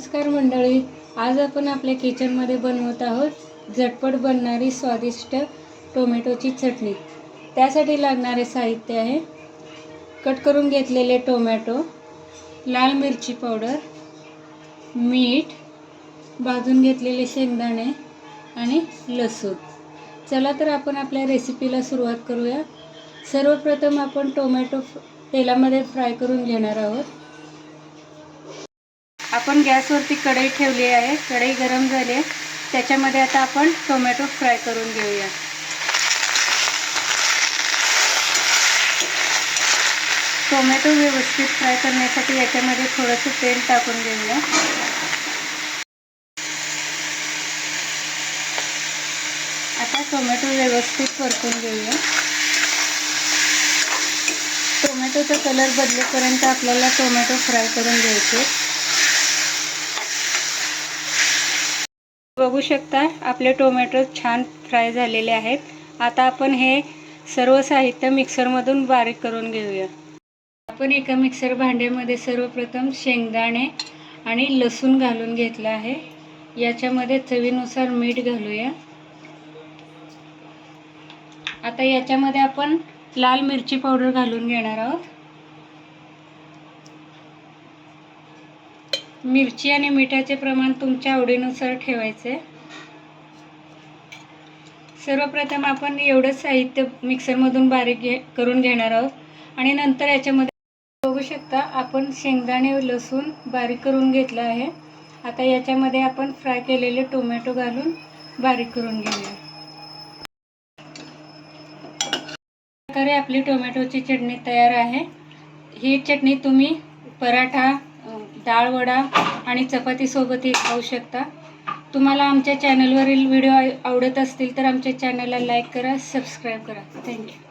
नमस्कार मंडळी आज आपण आपल्या किचनमध्ये बनवत आहोत झटपट बनणारी स्वादिष्ट टोमॅटोची चटणी. त्यासाठी लागणारे साहित्य आहे कट करून घेतलेले टोमॅटो लाल मिरची पावडर मीठ भाजून घेतलेले शेंगदाणे आणि लसूण. चला तर आपण आपल्या रेसिपीला सुरुवात करूया. सर्वप्रथम आपण टोमॅटो तेलामध्ये फ्राय करून घेणार आहोत. आपण गॅसवरती कढई ठेवली आहे. कढई गरम झाली आहे. त्याच्यामध्ये आता आपण टोमॅटो फ्राय करून घेऊया. टोमॅटो व्यवस्थित फ्राय करण्यासाठी याच्यामध्ये थोडंसं तेल टाकून घेऊया. आता टोमॅटो व्यवस्थित परतून घेऊया. टोमॅटोचा कलर बदलेपर्यंत आपल्याला टोमॅटो फ्राय करून घ्यायचे बघू शकता आपले टोमॅटो छान फ्राय झालेले आहेत. आता आपण हे सर्व साहित्य मिक्सरमधून बारीक करून घेऊया. आपण एका मिक्सर भांड्यामध्ये सर्वप्रथम शेंगदाणे आणि लसूण घालून घेतलं आहे. याच्यामध्ये चवीनुसार मीठ घालूया. आता याच्यामध्ये आपण लाल मिरची पावडर घालून घेणार आहोत. मिरची आणि मिठाचे प्रमाण तुमच्या आवडीनुसार ठेवायचे. सर्वप्रथम आपण एवढंच साहित्य मिक्सरमधून बारीक घे करून घेणार आहोत. आणि नंतर याच्यामध्ये बघू शकता आपण शेंगदाणे लसूण बारीक करून घेतलं आहे. आता याच्यामध्ये आपण फ्राय केलेले टोमॅटो घालून बारीक करून घेऊया. प्रकारे आपली टोमॅटोची चटणी तयार आहे. ही चटणी तुम्ही पराठा डाळ वडा आणि चपातीसोबतही खाऊ शकता. तुम्हाला आमच्या चॅनलवरील व्हिडिओ आवडत असतील तर आमच्या चॅनलला लाईक करा सबस्क्राईब करा. थँक्यू